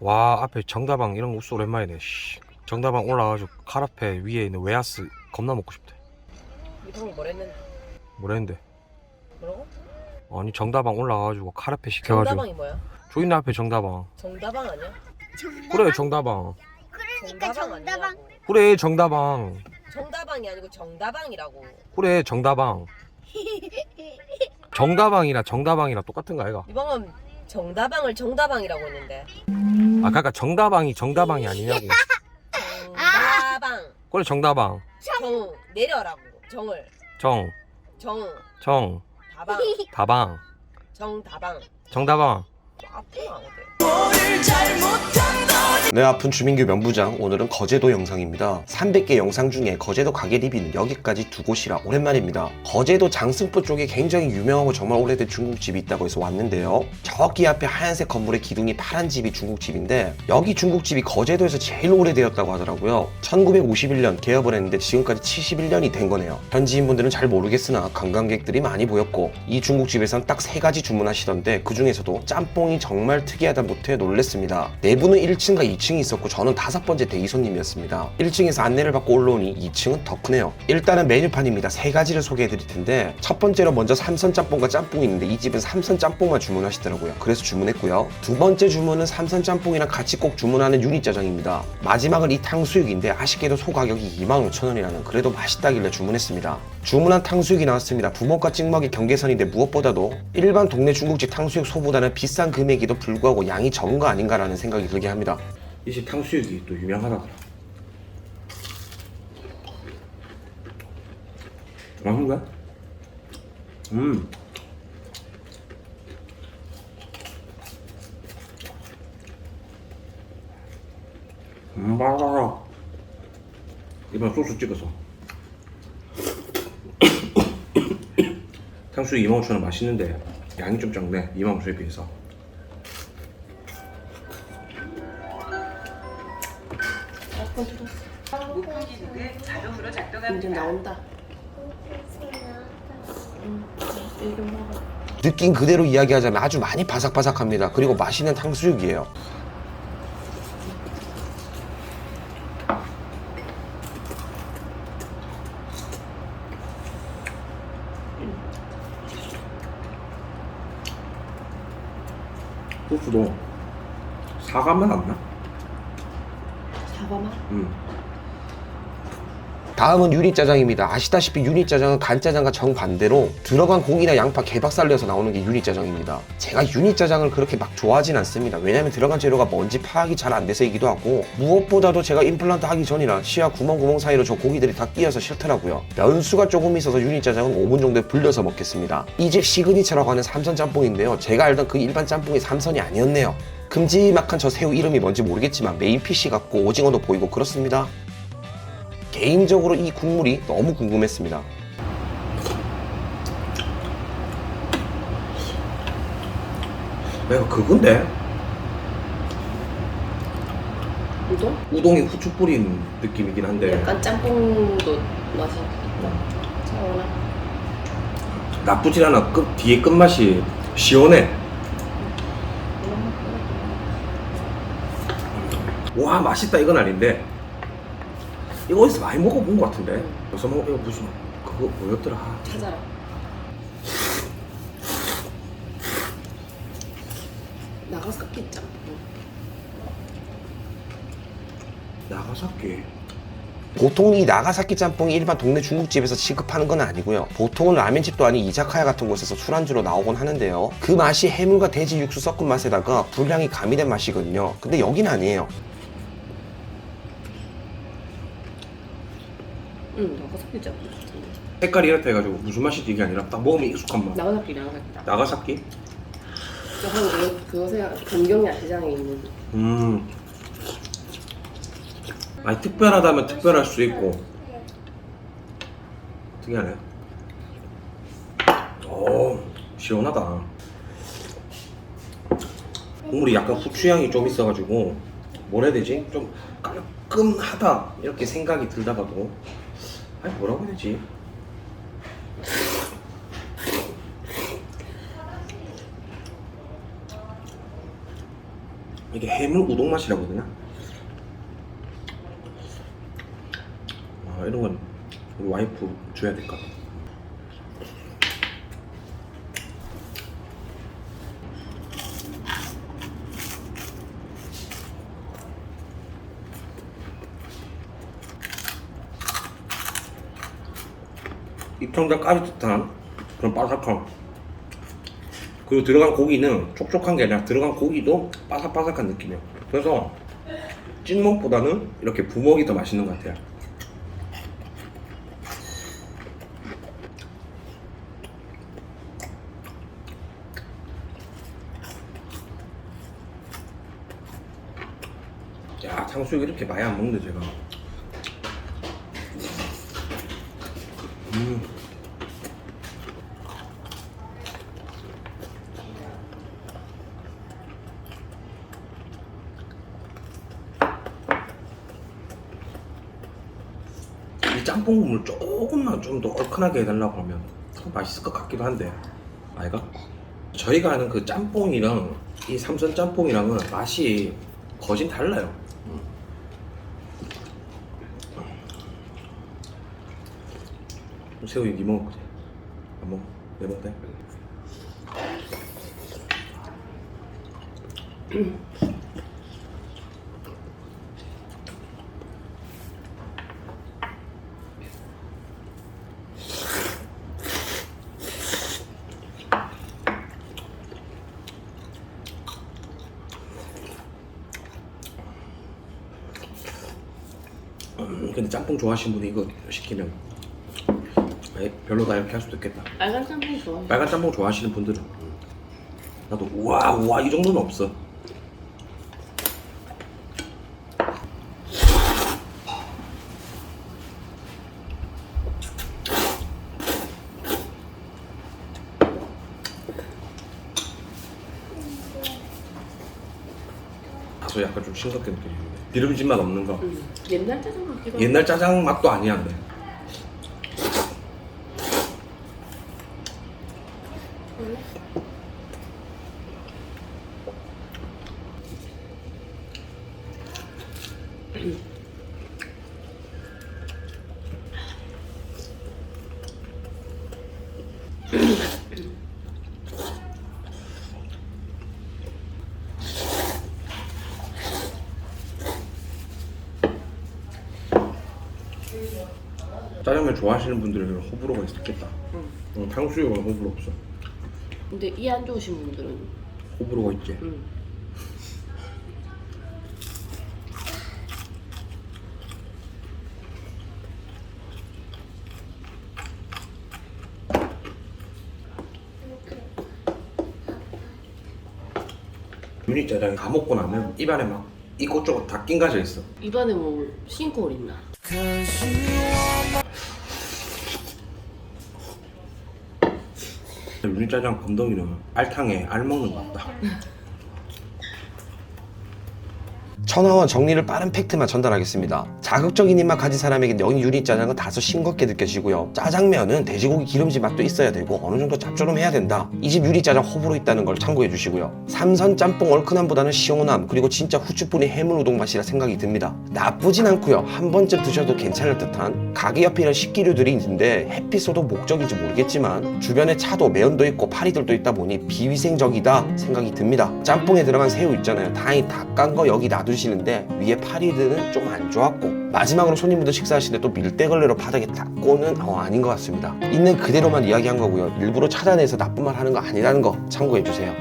와 앞에 정다방 이런 거 우스 오랜만이네 씨. 정다방 올라가가지고 칼 앞에 위에 있는 웨하스 겁나 먹고 싶대 이성이 뭐랬는데? 뭐랬는데 뭐라고? 아니 정다방 올라가가지고 칼 앞에 시켜가지고 정다방이 뭐야? 조인 앞에 정다방 정다방 아니야? 그래 정다방 그러니까 정다방 정다방 아니라고. 그래 정다방 정다방이 아니고 정다방이라고. 그래 정다방 정다방이나 정다방이랑 똑같은 거 아이가 이 방금 정다방을 정다방이라고 했는데. 아 그니까 정다방이 정다방이 아니냐고 정다방. 그래 정다방 정 내려라고. 정을. 정 정 정, 다방. 다방 정다방. 정다방 아프나 어때? 내 아픈 주민규 면부장 오늘은 거제도 영상입니다. 300개 영상 중에 거제도 가게 리뷰는 여기까지 두 곳이라 오랜만입니다. 거제도 장승포 쪽에 굉장히 유명하고 정말 오래된 중국집이 있다고 해서 왔는데요. 저기 앞에 하얀색 건물의 기둥이 파란 집이 중국집인데 여기 중국집이 거제도에서 제일 오래되었다고 하더라고요. 1951년 개업을 했는데 지금까지 71년이 된 거네요. 현지인분들은 잘 모르겠으나 관광객들이 많이 보였고 이 중국집에선 딱 세 가지 주문하시던데 그 중에서도 짬뽕이 정말 특이하다 못해 놀 랬습니다. 내부는 1층과 2층이 있었고 저는 다섯 번째 대기 손님이었습니다. 1층에서 안내를 받고 올라오니 2층은 더 크네요. 일단은 메뉴판입니다. 세 가지를 소개해 드릴 텐데 첫 번째로 먼저 삼선 짬뽕과 짬뽕이 있는데 이 집은 삼선 짬뽕만 주문하시더라고요. 그래서 주문했고요. 두 번째 주문은 삼선 짬뽕이랑 같이 꼭 주문하는 유니 짜장입니다. 마지막은 이 탕수육인데 아쉽게도 소 가격이 25,000원이라는 그래도 맛있다길래 주문했습니다. 주문한 탕수육이 나왔습니다. 부먹과 찍먹의 경계선인데 무엇보다도 일반 동네 중국집 탕수육 소보다는 비싼 금액에도 불구하고 양이 적은 거 아닌가라는 생각이 들게 합니다. 이 집 탕수육이 또 유명하다더라 맛있는 거야? 음 음, 바라바라. 이번 소스 찍어서. 탕수육 25,000원 맛있는데 양이 좀 적네. 25,000원에 비해서. 이제 나온다. 느낀 그대로 이야기하자면 아주 많이 바삭바삭합니다. 그리고 맛있는 탕수육이에요. 소스도 사과 맛안 나? 사과맛? 응. 다음은 유니짜장입니다. 아시다시피 유니짜장은 간짜장과 정반대로 들어간 고기나 양파 개박살내서 나오는 게 유니짜장입니다. 제가 유니짜장을 그렇게 막 좋아하진 않습니다. 왜냐면 들어간 재료가 뭔지 파악이 잘 안 돼서이기도 하고 무엇보다도 제가 임플란트 하기 전이라 치아 구멍구멍 사이로 저 고기들이 다 끼어서 싫더라고요. 면수가 조금 있어서 유니짜장은 5분 정도에 불려서 먹겠습니다. 이 집 시그니처라고 하는 삼선 짬뽕인데요. 제가 알던 그 일반 짬뽕이 삼선이 아니었네요. 큼지막한 저 새우 이름이 뭔지 모르겠지만 메인 피쉬 같고 오징어도 보이고 그렇습니다. 개인적으로 이 국물이 너무 궁금했습니다. 내가 그건데 우동? 우동에 후추 뿌린 느낌이긴 한데 약간 짬뽕도 맛이 차오나. 나쁘진 않아. 끝 뒤에 끝맛이 시원해. 와 맛있다 이건 아닌데 이거 어디서 많이 먹어본 것 같은데 여기서 먹 이거 무슨 그거 뭐였더라 찾아라. 나가사키 짬뽕. 나가사키 보통 이 나가사키 짬뽕이 일반 동네 중국집에서 취급하는 건 아니고요. 보통은 라면집도 아닌 이자카야 같은 곳에서 술안주로 나오곤 하는데요. 그 맛이 해물과 돼지 육수 섞은 맛에다가 불향이 가미된 맛이거든요. 근데 여긴 아니에요. 응, 나가사키 짬뽕. 색깔이 이렇다 해가지고 무슨 맛인지 이게 아니라 딱 먹으면 익숙한 맛 나가사키, 나가사키. 나가사키? 저한 그거 생각 동경야 시장에 있는. 음 아니 특별하다면 특별할 수 있고 특이하네 오 시원하다 국물이 약간 후추 향이 좀 있어가지고 뭐라 해야 되지? 좀 깔끔하다 이렇게 생각이 들다가도 아니 뭐라고 해야 되지? 이게 해물 우동 맛이라고 해야 되나? 아 이런 건 우리 와이프 줘야 될 것 같아 입천장 까짓듯한 그런 바삭함. 그리고 들어간 고기는 촉촉한 게 아니라 들어간 고기도 바삭바삭한 느낌이에요. 그래서 찍먹보다는 이렇게 부먹이 더 맛있는 것 같아요. 야 탕수육 이렇게 많이 안 먹는데 제가. 음. 짬뽕 국물 조금만 좀 더 얼큰하게 해달라고 하면 더 맛있을 것 같기도 한데 아이가? 저희가 하는 그 짬뽕이랑 이 삼선 짬뽕이랑은 맛이 거진 달라요 새우 니 먹을 거지? 안 먹어? 내 먹대? 음, 근데 짬뽕 좋아하시는 분이 이거 시키면 에이, 별로다 이렇게 할 수도 있겠다. 빨간 짬뽕 좋아해. 빨간 짬뽕 좋아하시는 분들은 나도 우와 우와 이 정도는 없어 다소 약간 좀 싱겁게 느껴지는데. 기름진 맛 없는 거. 음. 옛날 짜장 같기도 옛날 짜장 맛도 아니야 근데 짜장면 좋아하시는 분들은 호불호가 있겠다 응. 어, 탕수육은 호불호 없어 근데 이 안 좋으신 분들은 호불호가 있지 음. 유니 짜장이 다 먹고 나면 입안에 막 이곳저곳 다 낑가져 있어 입안에 뭐 신골 있나? 유니 짜장 건더기는 알탕에 알 먹는 것 같다 천하원 정리를 빠른 팩트만 전달하겠습니다. 자극적인 입맛 가진 사람에게 여기 유리 짜장은 다소 싱겁게 느껴지고요. 짜장면은 돼지고기 기름진 맛도 있어야 되고 어느 정도 짭조름해야 된다. 이 집 유리 짜장 호불호 있다는 걸 참고해 주시고요. 삼선 짬뽕 얼큰함보다는 시원함 그리고 진짜 후추뿌리 해물 우동 맛이라 생각이 듭니다. 나쁘진 않고요. 한 번쯤 드셔도 괜찮을 듯한 가게 옆에 이런 식기류들이 있는데 햇빛 쏘도 목적인지 모르겠지만 주변에 차도 매연도 있고 파리들도 있다 보니 비위생적이다 생각이 듭니다. 짬뽕에 들어간 새우 있잖아요. 다행히 다 깐 거 여기 놔두시 는데 위에 파리들은 좀 안 좋았고 마지막으로 손님분들 식사하실 때또 밀대걸레로 바닥에 닦고는 어, 아닌 것 같습니다. 있는 그대로만 이야기한 거고요. 일부러 찾아내서 나쁜 말 하는 거 아니라는 거 참고해 주세요.